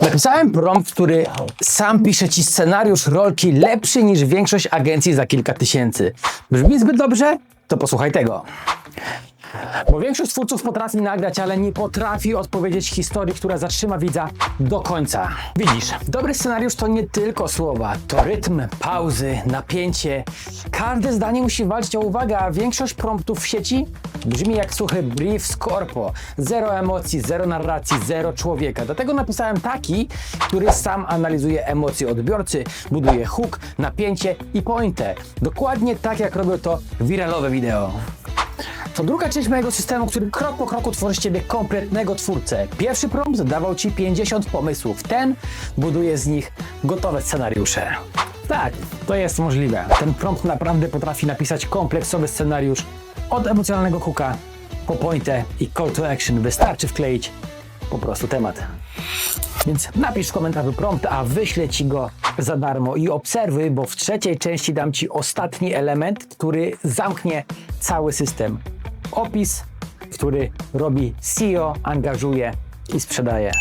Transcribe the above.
Napisałem prompt, który sam pisze ci scenariusz rolki lepszy niż większość agencji za kilka tysięcy. Brzmi zbyt dobrze? To posłuchaj tego. Bo większość twórców potrafi nagrać, ale nie potrafi odpowiedzieć historii, która zatrzyma widza do końca. Widzisz, dobry scenariusz to nie tylko słowa, to rytm, pauzy, napięcie. Każde zdanie musi walczyć o uwagę, a większość promptów w sieci brzmi jak suchy brief z korpo. Zero emocji, zero narracji, zero człowieka. Dlatego napisałem taki, który sam analizuje emocje odbiorcy, buduje hook, napięcie i pointę. Dokładnie tak, jak robią to wiralowe wideo. To druga część mojego systemu, który krok po kroku tworzy z ciebie kompletnego twórcę. Pierwszy prompt dawał ci 50 pomysłów, ten buduje z nich gotowe scenariusze. Tak, to jest możliwe. Ten prompt naprawdę potrafi napisać kompleksowy scenariusz od emocjonalnego hooka po pointę i call to action. Wystarczy wkleić po prostu temat. Więc napisz w komentarzu prompt, a wyślę ci go za darmo i obserwuj, bo w trzeciej części dam ci ostatni element, który zamknie cały system. Opis, który robi CEO, angażuje i sprzedaje.